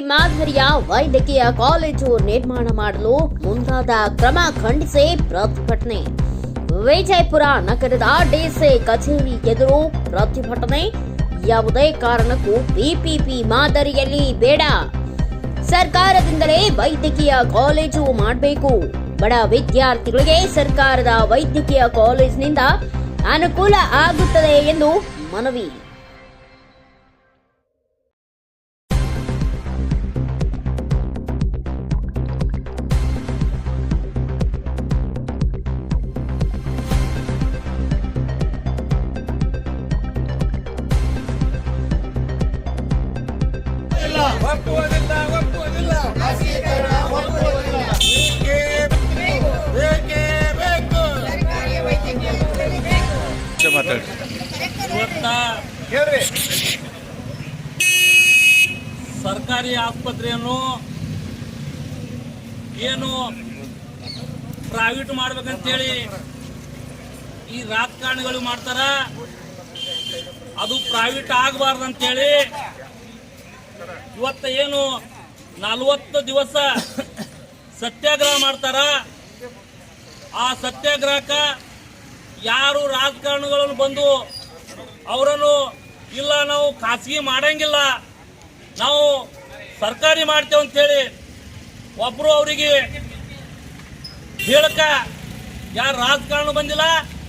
ಮಾದರಿಯ ವೈದ್ಯಕೀಯ ಕಾಲೇಜು ನಿರ್ಮಾಣ ಮಾಡಲು ಮುಂದಾದ ಕ್ರಮ ಖಂಡಿಸಿ ಪ್ರತಿಭಟನೆ. ವಿಜಯಪುರ ನಗರದ ಡಿಸಿ ಕಚೇರಿ ಎದುರು ಪ್ರತಿಭಟನೆ. ಯಾವುದೇ ಕಾರಣಕ್ಕೂ ಬಿಪಿಪಿ ಮಾದರಿಯಲ್ಲಿ ಬೇಡ. ಸರ್ಕಾರದಿಂದಲೇ ವೈದ್ಯಕೀಯ ಕಾಲೇಜು ಮಾಡಬೇಕು. ಬಡ ವಿದ್ಯಾರ್ಥಿಗಳಿಗೆ ಸರ್ಕಾರದ ವೈದ್ಯಕೀಯ ಕಾಲೇಜಿನಿಂದ ಅನುಕೂಲ ಆಗುತ್ತದೆ ಎಂದು ಮನವಿ. ಒಪ್ಪುವುದಿಲ್ಲ ಒಪ್ಪುವುದಿಲ್ಲ. ಬೇಕೇ ಬೇಕೇ? ಬೇಕು ಮಾತಾಡಿ ಇವತ್ತ ಹೇಳ್ರಿ. ಸರ್ಕಾರಿ ಆಸ್ಪತ್ರೆಯನ್ನು ಏನು ಪ್ರೈವೇಟ್ ಮಾಡ್ಬೇಕಂತೇಳಿ ಈ ರಾಜಕಾರಣಿಗಳು ಮಾಡ್ತಾರ? ಅದು ಪ್ರೈವೇಟ್ ಆಗಬಾರ್ದು ಅಂತೇಳಿ ಇವತ್ತ ಏನು ನಲವತ್ತು ದಿವಸ ಸತ್ಯಾಗ್ರಹ ಮಾಡ್ತಾರ? ಆ ಸತ್ಯಾಗ್ರಹಕ್ಕ ಯಾರು ರಾಜಕಾರಣಿಗಳನ್ನು ಬಂದು ಅವರನ್ನು, ಇಲ್ಲ, ನಾವು ಖಾಸಗಿ ಮಾಡಂಗಿಲ್ಲ. ನಾವು ಸರ್ಕಾರಿ ಮಾಡ್ತೇವೆ ಅಂತೇಳಿ ಒಬ್ಬರು ಅವರಿಗೆ ಹೇಳಕ ಯಾರು ರಾಜಕಾರಣ ಬಂದಿಲ್ಲ,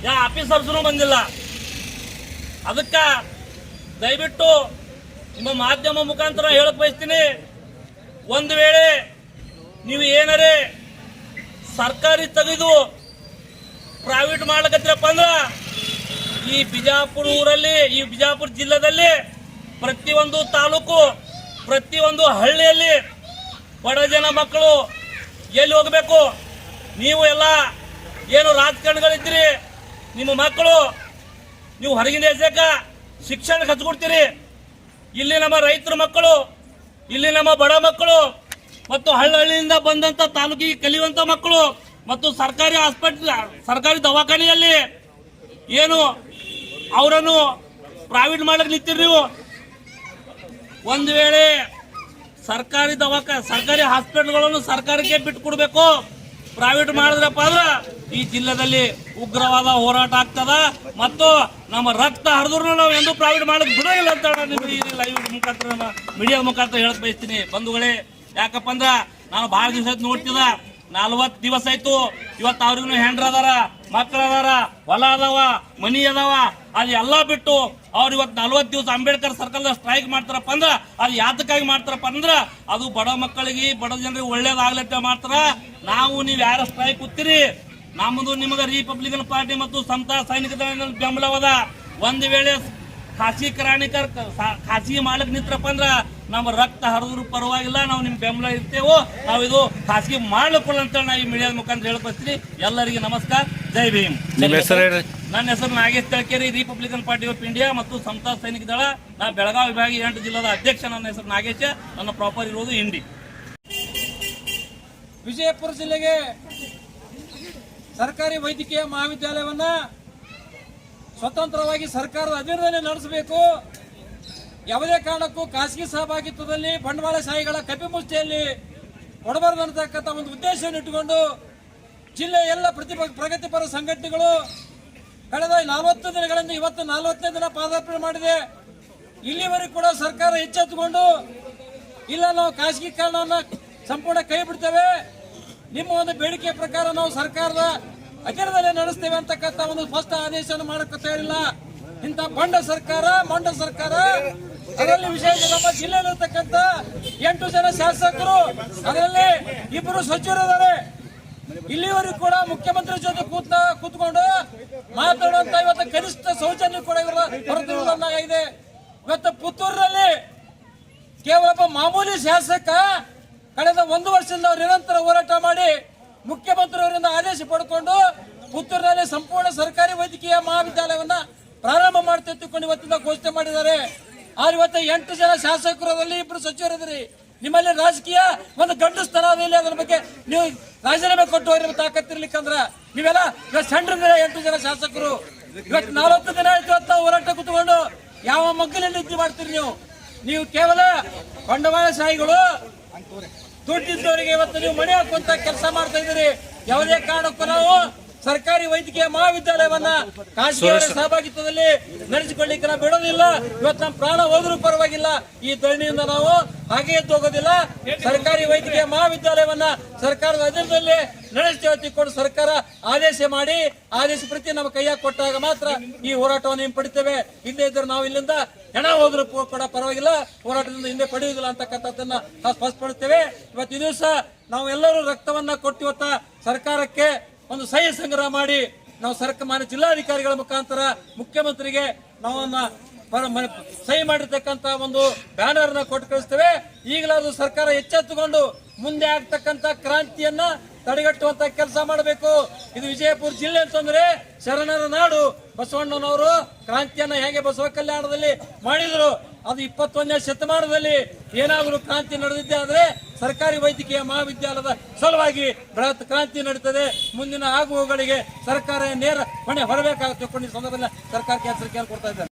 ಯಾ ಆಫೀಸರ್ಸ್ನು ಬಂದಿಲ್ಲ. ಅದಕ್ಕ ದಯವಿಟ್ಟು ನಿಮ್ಮ ಮಾಧ್ಯಮ ಮುಖಾಂತರ ಹೇಳಕ್ ಬಯಸ್ತೀನಿ. ಒಂದು ವೇಳೆ ನೀವು ಏನರೇ ಸರ್ಕಾರಿ ತೆಗೆದು ಪ್ರೈವೇಟ್ ಮಾಡ್ಲಕತ್ತಿರಪ್ಪ ಅಂದ್ರ, ಈ ಬಿಜಾಪುರ ಊರಲ್ಲಿ, ಈ ಬಿಜಾಪುರ ಜಿಲ್ಲೆದಲ್ಲಿ ಪ್ರತಿಯೊಂದು ತಾಲೂಕು, ಪ್ರತಿಯೊಂದು ಹಳ್ಳಿಯಲ್ಲಿ ಬಡ ಜನ ಮಕ್ಕಳು ಎಲ್ಲಿ ಹೋಗಬೇಕು? ನೀವು ಎಲ್ಲ ಏನು ರಾಜಕಾರಣಿಗಳಿದ್ದೀರಿ? ನಿಮ್ಮ ಮಕ್ಕಳು, ನೀವು ಹೊರಗಿನ ಎಸಕ ಶಿಕ್ಷಣಕ್ಕೆ ಹಚ್ಕೊಡ್ತೀರಿ ಇಲ್ಲಿ ನಮ್ಮ ರೈತರ ಮಕ್ಕಳು, ಇಲ್ಲಿ ನಮ್ಮ ಬಡ ಮಕ್ಕಳು, ಮತ್ತು ಹಳ್ಳಿಯಿಂದ ಬಂದಂತ ತಾಲೂಕಿಗೆ ಕಲಿಯುವಂತ ಮಕ್ಕಳು, ಮತ್ತು ಸರ್ಕಾರಿ ಹಾಸ್ಪಿಟಲ್ ಸರ್ಕಾರಿ ದವಾಖಾನೆಯಲ್ಲಿ ಏನು ಅವರನ್ನು ಪ್ರೈವೇಟ್ ಮಾಡಕ್ ನಿಂತೀರಿ ನೀವು? ಒಂದು ವೇಳೆ ಸರ್ಕಾರಿ ದವಾಖಾನೆ ಸರ್ಕಾರಿ ಹಾಸ್ಪಿಟಲ್ಗಳನ್ನು ಸರ್ಕಾರಕ್ಕೆ ಬಿಟ್ಟು ಕೊಡಬೇಕು ಪ್ರೈವೇಟ್ ಮಾಡಿದ್ರಪ್ಪ ಅಂದ್ರ ಈ ಜಿಲ್ಲೆದಲ್ಲಿ ಉಗ್ರವಾದ ಹೋರಾಟ ಆಗ್ತದ. ಮತ್ತು ನಮ್ಮ ರಕ್ತ ಹರಿದ್ರು ನಾವು ಎಂದು ಪ್ರೈವೇಟ್ ಮಾಡೋದು ಬಿಡೋದಿಲ್ಲ ಅಂತ ಈ ಲೈವ್ ಮುಖಾಂತರ ಮೀಡಿಯಾ ಮುಖಾಂತರ ಹೇಳಕ್ ಬಯಸ್ತೀನಿ. ಬಂಧುಗಳೇ, ಯಾಕಪ್ಪ ಅಂದ್ರ ನಾನು ಬಹಳ ದಿವಸ ನೋಡ್ತಿದ ನಲ್ವತ್ತು ದಿವಸ ಆಯ್ತು. ಇವತ್ತು ಅವ್ರಿಗೂ ಹೆಂಡ್ರ ಅದಾರ. ಮಕ್ಳು ಅದಾರ ಹೊಲ ಅದಾವ, ಮನಿ ಅದಾವ, ಅದು ಎಲ್ಲ ಬಿಟ್ಟು ಅವ್ರು ಇವತ್ತು ನಲ್ವತ್ತು ದಿವಸ ಅಂಬೇಡ್ಕರ್ ಸರ್ಕಲ್ ಸ್ಟ್ರೈಕ್ ಮಾಡ್ತಾರಪ್ಪ ಅಂದ್ರ, ಅದು ಯಾತಕ್ಕಾಗಿ ಮಾಡ್ತಾರಪ್ಪ ಅಂದ್ರ, ಅದು ಬಡ ಮಕ್ಕಳಿಗೆ, ಬಡ ಜನರಿಗೆ ಒಳ್ಳೇದಾಗ್ಲತ್ತೆ ಮಾಡ್ತಾರ ನಾವು ನೀವು ಯಾರ ಸ್ಟ್ರೈಕ್ ಕೂತೀರಿ? ನಮ್ಮದು ನಿಮಗೆ ರಿಪಬ್ಲಿಕನ್ ಪಾರ್ಟಿ ಮತ್ತು ಸಂತ ಸೈನಿಕ ದಳ ಬೆಂಬಲವದ. ಒಂದು ವೇಳೆ ಖಾಸಗಿ ಕರಾಣಿಕರ್ ಖಾಸಗಿ ಮಾಡಕ್ ನಿಂತ್ರಪ್ಪ ಅಂದ್ರ, ನಮ್ಮ ರಕ್ತ ಹರಿದ್ರು ಪರವಾಗಿಲ್ಲ, ನಾವು ನಿಮ್ ಬೆಂಬಲ ಇರ್ತೇವೋ ಇದು ಖಾಸಗಿ ಮಾಡ್ಲಿಕ್ಕೊಲ್ಲ ಅಂತ ನಾವು ಈ ಮೀಡಿಯಾದ ಮುಖಾಂತರ ಹೇಳ್ಕೊಳ್ತೀವಿ ಎಲ್ಲರಿಗೆ ನಮಸ್ಕಾರ. ಜೈ ಭೀಮ್. ನಿಮ್ಮ ಹೆಸರು ಹೇಳ್ರಿ ನನ್ನ ಹೆಸರು Nagesh Talakeri Republican Party of India ಮತ್ತು ಸಮತಾ ಸೈನಿಕ ದಳ. ನಾ ಬೆಳಗಾವಿ ವಿಭಾಗ ಎಂಟು ಜಿಲ್ಲಾದ ಅಧ್ಯಕ್ಷ. ನನ್ನ ಹೆಸರು ನಾಗೇಶ. ನನ್ನ ಪ್ರಾಪರ್ ಇರೋದು ಇಂಡಿ ವಿಜಯಪುರ ಜಿಲ್ಲೆಗೆ ಸರ್ಕಾರಿ ವೈದ್ಯಕೀಯ ಮಹಾವಿದ್ಯಾಲಯವನ್ನ ಸ್ವತಂತ್ರವಾಗಿ ಸರ್ಕಾರದ ಅಧೀನದಲ್ಲಿ ನಡೆಸಬೇಕು. ಯಾವುದೇ ಕಾರಣಕ್ಕೂ ಖಾಸಗಿ ಸಹಭಾಗಿತ್ವದಲ್ಲಿ ಬಂಡವಾಳಶಾಹಿಗಳ ಕಪಿಮುಷ್ಟಿಯಲ್ಲಿ ಕೊಡಬಾರದು ಅನ್ನತಕ್ಕಂಥ ಒಂದು ಉದ್ದೇಶವನ್ನು ಇಟ್ಟುಕೊಂಡು ಜಿಲ್ಲೆಯ ಎಲ್ಲ ಪ್ರತಿಭ ಪ್ರಗತಿಪರ ಸಂಘಟನೆಗಳು ಕಳೆದ ನಲವತ್ತು ದಿನಗಳಿಂದ ಇವತ್ತು ನಲವತ್ತನೇ ದಿನ ಪಾದಾರ್ಪಣೆ ಮಾಡಿದೆ. ಇಲ್ಲಿವರೆಗೂ ಕೂಡ ಸರ್ಕಾರ ಎಚ್ಚೆತ್ತುಕೊಂಡು, ಇಲ್ಲ ನಾವು ಖಾಸಗೀಕರಣವನ್ನ ಸಂಪೂರ್ಣ ಕೈ ಬಿಡ್ತೇವೆ. ನಿಮ್ಮ ಒಂದು ಬೇಡಿಕೆ ಪ್ರಕಾರ ನಾವು ಸರ್ಕಾರದ ಅಧೀನದಲ್ಲೇ ನಡೆಸ್ತೇವೆ ಅಂತಕ್ಕಂಥ ಒಂದು ಸ್ಪಷ್ಟ ಆದೇಶವನ್ನು ಮಾಡಕ್ಕೆ ಇಲ್ಲ ಇಂಥ ಬಂಡ ಸರ್ಕಾರ, ಮಂಡ ಸರ್ಕಾರ, ಅದರಲ್ಲಿ ವಿಶೇಷ ನಮ್ಮ ಜಿಲ್ಲೆಯಲ್ಲಿರ್ತಕ್ಕಂಥ ಎಂಟು ಜನ ಶಾಸಕರು, ಅದರಲ್ಲಿ ಇಬ್ಬರು ಸಚಿವರಿದ್ದಾರೆ. ಇಲ್ಲಿವರೆಗೂ ಕೂಡ ಮುಖ್ಯಮಂತ್ರಿ ಜೊತೆ ಕೂತ ಕೂತ್ಕೊಂಡು ಮಾತಾಡುವಂತ ಇವತ್ತು ಕನಿಷ್ಠ ಸೌಜನ್ಯ ಕೂಡ ಹೊರತಿರುವುದನ್ನಾಗಿದೆ ಇವತ್ತು ಪುತ್ತೂರಿನಲ್ಲಿ ಕೇವಲ ಮಾಮೂಲಿ ಶಾಸಕ ಕಳೆದ ಒಂದು ವರ್ಷದಿಂದ ನಿರಂತರ ಹೋರಾಟ ಮಾಡಿ ಮುಖ್ಯಮಂತ್ರಿ ಅವರಿಂದ ಆದೇಶ ಪಡ್ಕೊಂಡು ಪುತ್ತೂರಿನಲ್ಲಿ ಸಂಪೂರ್ಣ ಸರ್ಕಾರಿ ವೈದ್ಯಕೀಯ ಮಹಾವಿದ್ಯಾಲಯವನ್ನ ಪ್ರಾರಂಭ ಮಾಡ್ತಾ ಇವತ್ತಿಂದ ಘೋಷಣೆ ಮಾಡಿದ್ದಾರೆ. ಆದ್ರೆ ಇವತ್ತು ಎಂಟು ಜನ ಶಾಸಕರಲ್ಲಿ ಇಬ್ಬರು ಸಚಿವರಿದ್ರಿ. ನಿಮ್ಮಲ್ಲಿ ರಾಜಕೀಯ ಒಂದು ಗಂಡು ಸ್ಥಳ ಅದಿಲ್ಲ ಅದ್ರ ಬಗ್ಗೆ ನೀವು ರಾಜೀನಾಮೆ ಕೊಟ್ಟು ಹೋಗಿರೋ ತಾಕತ್ತಿರ್ಲಿಕ್ಕಂದ್ರ ನೀವೆಲ್ಲ ಇವತ್ತು ಸಣ್ಣ ಎಂಟು ಜನ ಶಾಸಕರು. ಇವತ್ತು ನಲವತ್ತು ದಿನ ಆಯ್ತು ಅಂತ ಹೋರಾಟ ಕೂತ್ಕೊಂಡು ಯಾವ ಮಗ್ಗಲಲ್ಲಿ ನಿದ್ದೆ ಮಾಡ್ತೀರಿ ನೀವು? ನೀವು ಕೇವಲ ಬಂಡವಾಳ ಬಂಡವಾಳಶಾಹಿಗಳು. ದುಡ್ಡಿದ್ದವರಿಗೆ ಇವತ್ತು ನೀವು ಮನೆ ಹಾಕುವಂತ ಕೆಲಸ ಮಾಡ್ತಾ ಇದ್ದೀರಿ. ಯಾವುದೇ ಕಾರಣಕ್ಕೂ ನಾವು ಸರ್ಕಾರಿ ವೈದ್ಯಕೀಯ ಮಹಾವಿದ್ಯಾಲಯವನ್ನ ಖಾಸಗಿ ಸಹಭಾಗಿತ್ವದಲ್ಲಿ ನಡೆಸಿಕೊಳ್ಳಿಕ್ಕೆ ನಾವು ಬಿಡೋದಿಲ್ಲ ಇವತ್ತು ನಮ್ಮ ಪ್ರಾಣ ಹೋದರೂ ಪರವಾಗಿಲ್ಲ. ಈ ಧರಣಿಯಿಂದ ನಾವು ಹಾಗೆ ಎದ್ದು ಹೋಗೋದಿಲ್ಲ. ಸರ್ಕಾರಿ ವೈದ್ಯಕೀಯ ಮಹಾವಿದ್ಯಾಲಯವನ್ನ ಸರ್ಕಾರದ ಅಧೀನದಲ್ಲಿ ನಡೆಸ್ತೇವೆ ಕೊಡು ಸರ್ಕಾರ ಆದೇಶ ಮಾಡಿ. ಆದೇಶ ಪ್ರತಿ ನಮ್ಮ ಕೈಯಾಗ ಕೊಟ್ಟಾಗ ಮಾತ್ರ ಈ ಹೋರಾಟವನ್ನು ಹಿಂಪಡಿತೇವೆ ಹಿಂದೆ ಇದ್ರೆ ನಾವು ಇಲ್ಲಿಂದ ಹೆಣ ಹೋದ್ರು ಕೂಡ ಪರವಾಗಿಲ್ಲ. ಹೋರಾಟದಿಂದ ಹಿಂದೆ ಪಡೆಯುವುದಿಲ್ಲ ಅಂತಕ್ಕಂಥದ್ದನ್ನ ನಾವು ಸ್ಪಷ್ಟಪಡುತ್ತೇವೆ ಇವತ್ತು ಈ ದಿವಸ ನಾವು ಎಲ್ಲರೂ ರಕ್ತವನ್ನ ಕೊಟ್ಟು ಇವತ್ತ ಸರ್ಕಾರಕ್ಕೆ ಒಂದು ಸಹಿ ಸಂಗ್ರಹ ಮಾಡಿ ನಾವು ಸರ್ಕ ಮಾನ್ಯ ಜಿಲ್ಲಾಧಿಕಾರಿಗಳ ಮುಖಾಂತರ ಮುಖ್ಯಮಂತ್ರಿಗೆ ನಾವನ್ನ ಸಹಿ ಮಾಡಿರ್ತಕ್ಕಂತ ಒಂದು ಬ್ಯಾನರ್ನ ಕೊಟ್ಟು ಕಳಿಸ್ತೇವೆ. ಈಗಲಾದ್ರೂ ಸರ್ಕಾರ ಎಚ್ಚೆತ್ತುಕೊಂಡು ಮುಂದೆ ಆಗ್ತಕ್ಕಂತ ಕ್ರಾಂತಿಯನ್ನ ತಡೆಗಟ್ಟುವಂತ ಕೆಲಸ ಮಾಡಬೇಕು. ಇದು ವಿಜಯಪುರ ಜಿಲ್ಲೆ ಅಂತಂದ್ರೆ ಶರಣರ ನಾಡು. ಬಸವಣ್ಣನವರು ಕ್ರಾಂತಿಯನ್ನ ಹೇಗೆ ಬಸವ ಕಲ್ಯಾಣದಲ್ಲಿ ಮಾಡಿದ್ರು. ಅದು ಇಪ್ಪತ್ತೊಂದನೇ ಶತಮಾನದಲ್ಲಿ ಏನಾದರೂ ಕ್ರಾಂತಿ ನಡೆದಿದ್ದೆ ಆದ್ರೆ ಸರ್ಕಾರಿ ವೈದ್ಯಕೀಯ ಮಹಾವಿದ್ಯಾಲಯದ ಸಲುವಾಗಿ ಬೃಹತ್ ಕ್ರಾಂತಿ ನಡೀತದೆ. ಮುಂದಿನ ಆಗುವಗಳಿಗೆ ಸರ್ಕಾರ ನೇರ ಹೊಣೆ ಹೊರಬೇಕಾಗುತ್ತೆ ಸಂದರ್ಭದಲ್ಲಿ ಸರ್ಕಾರಕ್ಕೆ ಎಚ್ಚರಿಕೆಯನ್ನು ಕೊಡ್ತಾ ಇದ್ದಾರೆ.